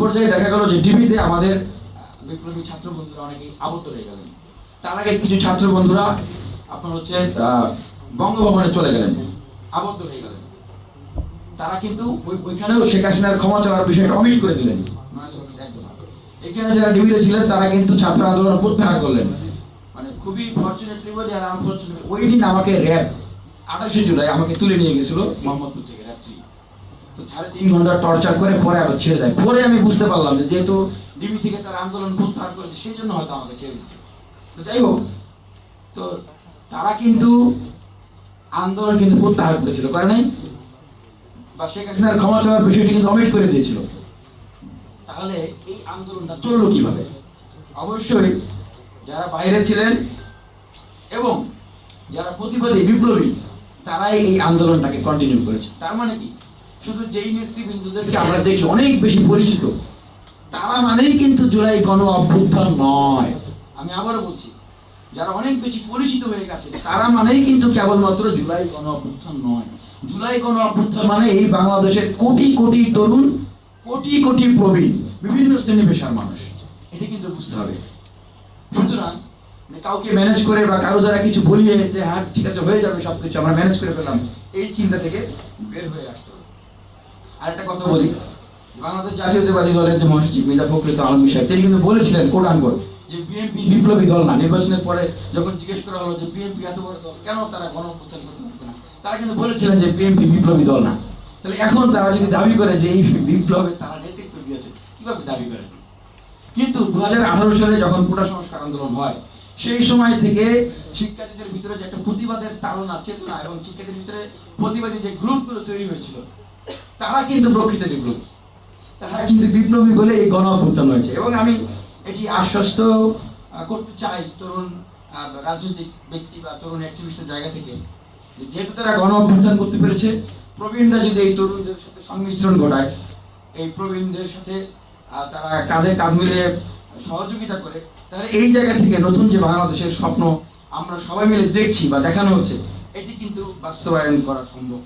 পর্যায়ে দেখা গেল যে ডিবিতে আমাদের বিপ্লবী ছাত্র বন্ধুরা অনেকেই আবদ্ধ হয়ে গেলেন। তার আগে কিছু ছাত্র বন্ধুরা আপনার হচ্ছে বঙ্গভবনে চলে গেলেন, আবদ্ধ হয়ে গেলেন। তারা কিন্তু ওইখানেও শেখ হাসিনার ক্ষমা চাওয়ার বিষয়টা অমিট করে দিলেন। এখানে যারা ডিবিতে ছিলেন, তারা কিন্তু ছাত্র আন্দোলন প্রত্যাহার করলেন। মানে খুবই ফর্চুনেটলি বলি আর আনফর্চুনেটলি ওই দিন আমাকে র্যাব আঠাশে জুলাই আমাকে তুলে নিয়ে গেছিল মোহাম্মদপুর থেকে, রাত্রি। সাড়ে তিন ঘণ্টা টর্চার করে পরে আবার ছেড়ে দেয়। পরে আমি বুঝতে পারলাম যেহেতু ডিবি থেকে তার আন্দোলন প্রত্যাহার করেছে, সেই জন্য হয়তো আমাকে ছেড়ে দিচ্ছে তো যাই হোক, তো তারা কিন্তু আন্দোলন কিন্তু প্রত্যাহার করেছিল, করে বা শেখ হাসিনার ক্ষমা চাওয়ার বিষয়টি কিন্তু অমিট করে দিয়েছিল। তাহলে এই আন্দোলনটা চলল কীভাবে? অবশ্যই যারা বাইরে ছিলেন এবং যারা প্রতিবাদী বিপ্লবী, তারাই এই আন্দোলনটাকে কন্টিনিউ করেছে। তার মানে কি? শুধু যেই নেতৃবৃন্দদেরকে আমরা দেখি অনেক বেশি পরিচিত। তারা মানেই কিন্তু জুলাই গণ অভ্যুত্থান নয়। আমি আবারও বলছি যারা অনেক বেশি পরিচিত হয়ে গেছে তারা মানেই কিন্তু কেবলমাত্র জুলাই গণ অভ্যুত্থান নয়। জুলাই গণ অভ্যুত্থান মানে এই বাংলাদেশের কোটি কোটি তরুণ কোটি কোটি প্রবীণ বিভিন্ন শ্রেণি পেশার মানুষ। এটা কিন্তু বুঝতে হবে। সুতরাং মানে কাউকে ম্যানেজ করে বা কারও দ্বারা কিছু বলিয়ে যে হ্যাঁ ঠিক আছে হয়ে যাবে সবকিছু আমরা ম্যানেজ করে ফেললাম। এই চিন্তা থেকে বের হয়ে আসতে হবে। আরেকটা কথা বলি। বাংলাদেশ জাতীয়তাবাদী দলের যে মহাসচিব মির্জা ফখরুল ইসলাম সাহেব, তিনি কিন্তু বলেছিলেন কোট আনকোট যে বিএনপি বিপ্লবী দল না। নির্বাচনের পরে যখন জিজ্ঞেস করা হলো যে বিএনপি এত বড় দল, কেন তারা করতে পারছে না? তারা কিন্তু বলেছিলেন যে বিএনপি বিপ্লবী দল না। তাহলে এখন তারা যদি দাবি করে যে এই বিপ্লবে তারা নেতৃত্ব দিয়েছে, কীভাবে দাবি করে? কিন্তু দু সালে যখন কোটা সংস্কার আন্দোলন হয়, সেই সময় থেকে শিক্ষার্থীদের ভিতরে যে একটা প্রতিবাদের তাড়না, চেতনা এবং শিক্ষার্থীদের ভিতরে প্রতিবাদী যে গ্রুপগুলো তৈরি হয়েছিল তারা কিন্তু প্রকৃত বিপ্লবী। তারা কিন্তু বিপ্লবী বলে এই গণ অভ্যুত্থান হয়েছে। এবং আমি এটি আশ্বস্ত করতে চাই তরুণ রাজনৈতিক ব্যক্তি বা তরুণ অ্যাক্টিভিস্টের জায়গা থেকে যেহেতু তারা গণ অভ্যুত্থান করতে পেরেছে, প্রবীণরা যদি এই তরুণদের সাথে সংমিশ্রণ ঘটায়, এই প্রবীণদের সাথে তারা কাঁধে কাঁধ মিলিয়ে সহযোগিতা করে, তাহলে এই জায়গা থেকে নতুন যে বাংলাদেশের স্বপ্ন আমরা সবাই মিলে দেখছি বা দেখানো হচ্ছে, এটি কিন্তু বাস্তবায়ন করা সম্ভব।